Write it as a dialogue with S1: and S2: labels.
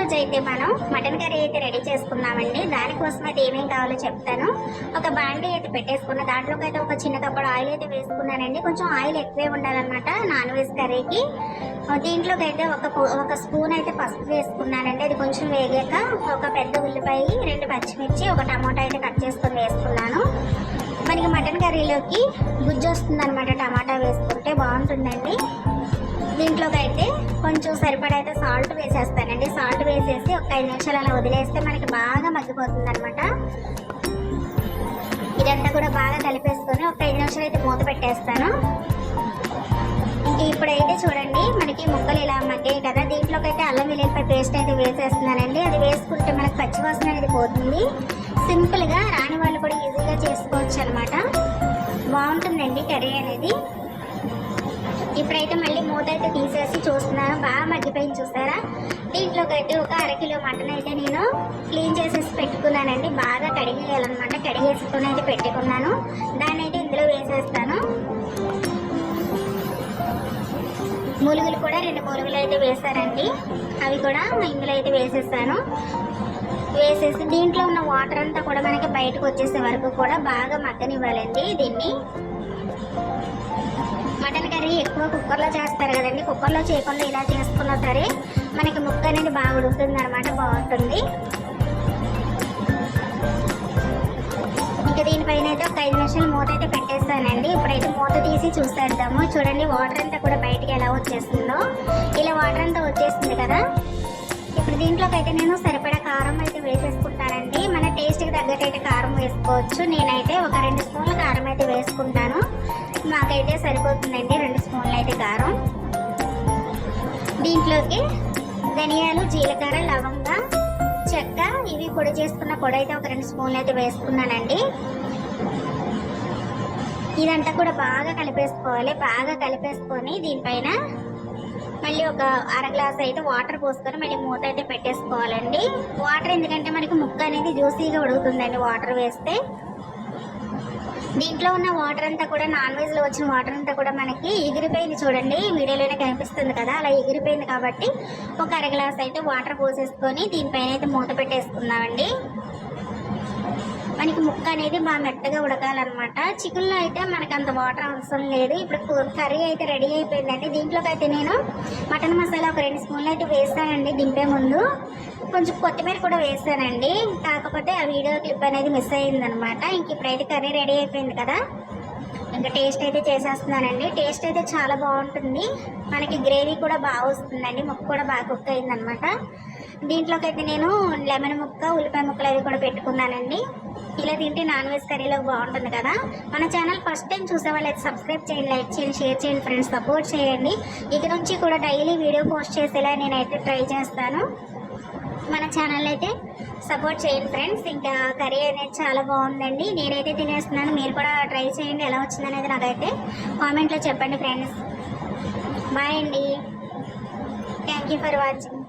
S1: రోజు అయితే మనం మటన్ కర్రీ అయితే రెడీ చేసుకున్నామండి దానికోసం అయితే ఏమేం కావాలో చెప్తాను. ఒక బాండీ అయితే పెట్టేసుకున్న. దాంట్లోకి అయితే ఒక చిన్న కప్పుడు ఆయిల్ అయితే వేసుకున్నానండి. కొంచెం ఆయిల్ ఎక్కువే ఉండాలన్నమాట నాన్ వెజ్ కర్రీకి దీంట్లోకి అయితే ఒక ఒక స్పూన్ అయితే పసుపు వేసుకున్నానండి. అది కొంచెం వేగాక ఒక పెద్ద ఉల్లిపాయ రెండు పచ్చిమిర్చి ఒక టమాటా అయితే కట్ చేసుకొని వేసుకున్నాను. మనకి మటన్ కర్రీలోకి గుజ్జు వస్తుంది అనమాట టమాటా వేసుకుంటే బాగుంటుందండి. దీంట్లోకి అయితే కొంచెం సరిపడా అయితే సాల్ట్ వేసేస్తానండి. సాల్ట్ వేసేసి ఒక ఐదు నిమిషాలు అలా వదిలేస్తే మనకి బాగా మగ్గిపోతుంది అనమాట ఇదంతా కూడా బాగా కలిపేసుకొని ఒక ఐదు నిమిషాలు అయితే మూత పెట్టేస్తాను. ఇంక ఇప్పుడైతే చూడండి మనకి ముక్కలు ఇలా మగ్గాయి కదా. దీంట్లోకి అయితే అల్లం వెల్లుల్లిపాయ పేస్ట్ అయితే వేసేస్తున్నానండి. అది వేసుకుంటే మనకి పచ్చివాసన అనేది పోతుంది. సింపుల్గా రాని వాళ్ళు కూడా ఈజీగా చేసుకోవచ్చు అనమాట బాగుంటుందండి కర్రీ అనేది. ఇప్పుడైతే మళ్ళీ మూత అయితే తీసేసి చూస్తున్నాను. బాగా మగ్గిపోయింది చూస్తారా? దీంట్లో గట్టి ఒక అరకిలో మటన్ అయితే నేను క్లీన్ చేసేసి పెట్టుకున్నానండి. బాగా కడిగేయాలన్నమాట. కడిగేసుకుని అయితే పెట్టుకున్నాను. దాన్ని అయితే ఇందులో వేసేస్తాను. మూలుగులు కూడా రెండు మూలుగులు అయితే వేస్తారండి అవి కూడా ఇందులో అయితే వేసేస్తాను. వేసేసి దీంట్లో ఉన్న వాటర్ అంతా కూడా మనకి బయటకు వచ్చేసే వరకు కూడా బాగా మగ్గనివ్వాలండి దీన్ని. మటన్ కర్రీ ఎక్కువ కుక్కర్లో చేస్తారు కదండి. కుక్కర్లో చేయకుండా ఇలా చేసుకున్నా సరే మనకి ముక్క అనేది బాగా ఉడుకుతుంది అనమాట బాగుంటుంది. ఇంకా దీనిపైన అయితే ఒక ఐదు నిమిషాలు మూత అయితే పెట్టేస్తానండి. ఇప్పుడైతే మూత తీసి చూసేద్దాము. చూడండి వాటర్ అంతా కూడా బయటికి ఎలా వచ్చేస్తుందో. ఇలా వాటర్ అంతా వచ్చేస్తుంది కదా. ఇప్పుడు దీంట్లోకి అయితే నేను సరిపడా కారం అయితే వేసేసుకుంటానండి. మన టేస్ట్కి తగ్గట్టు అయితే కారం వేసుకోవచ్చు. నేనైతే ఒక రెండు స్పూన్ల కారం మాకైతే సరిపోతుందండి రెండు స్పూన్లు అయితే కారం. దీంట్లోకి ధనియాలు జీలకర్ర లవంగ చెక్క ఇవి పొడి చేసుకున్న పొడి అయితే ఒక రెండు స్పూన్లు అయితే వేసుకున్నానండి. ఇదంతా కూడా బాగా కలిపేసుకోవాలి బాగా కలిపేసుకొని దీనిపైన మళ్ళీ ఒక అర గ్లాస్ అయితే వాటర్ పోసుకొని మళ్ళీ మూత అయితే పెట్టేసుకోవాలండి. వాటర్ ఎందుకంటే మనకి ముక్క అనేది జ్యూసీగా ఉడుకుతుందండి వాటర్ వేస్తే. దీంట్లో ఉన్న వాటర్ అంతా కూడా నాన్ వెజ్లో వచ్చిన వాటర్ అంతా కూడా మనకి ఎగిరిపోయింది చూడండి. వీడియోలోనే కనిపిస్తుంది కదా అలా ఎగిరిపోయింది కాబట్టి ఒక అర గ్లాస్ అయితే వాటర్ పోసేసుకొని దీనిపైన అయితే మూత పెట్టేసుకుందామండి. మనకి ముక్క అనేది బాగా మెత్తగా ఉడకాలన్నమాట. చికెన్లో అయితే మనకి అంత వాటర్ అవసరం లేదు. ఇప్పుడు కర్రీ అయితే రెడీ అయిపోయిందండి. దీంట్లోకి అయితే నేను మటన్ మసాలా ఒక రెండు స్పూన్లు అయితే వేస్తానండి దింపే ముందు. కొంచెం కొత్తిమీర కూడా వేసానండి. కాకపోతే ఆ వీడియో క్లిప్ అనేది మిస్ అయ్యిందనమాట. ఇంక ఇప్పుడైతే కర్రీ రెడీ అయిపోయింది కదా. ఇంకా టేస్ట్ అయితే చేసేస్తున్నానండి. టేస్ట్ అయితే చాలా బాగుంటుంది. మనకి గ్రేవీ కూడా బాగా వస్తుందండి. ముక్క కూడా బాగా కుక్ అయిందనమాట. దీంట్లోకి అయితే నేను లెమన్ ముక్క ఉల్లిపాయ ముక్కలు అవి కూడా పెట్టుకున్నానండి. ఇలా తింటే నాన్ వెజ్ కర్రీలో బాగుంటుంది కదా. మన ఛానల్ ఫస్ట్ టైం చూసే వాళ్ళు సబ్స్క్రైబ్ చేయండి లైక్ చేయండి షేర్ చేయండి ఫ్రెండ్స్ సపోర్ట్ చేయండి. ఇక నుంచి కూడా డైలీ వీడియో పోస్ట్ చేసేలా నేనైతే ట్రై చేస్తాను. మన ఛానల్ అయితే సపోర్ట్ చేయండి ఫ్రెండ్స్ ఇంకా కర్రీ అనేది చాలా బాగుందండి. నేనైతే తినేస్తున్నాను. మీరు కూడా ట్రై చేయండి. ఎలా వచ్చిందనేది నాకైతే కామెంట్లో చెప్పండి ఫ్రెండ్స్ బాయ్ అండి. Thank you for watching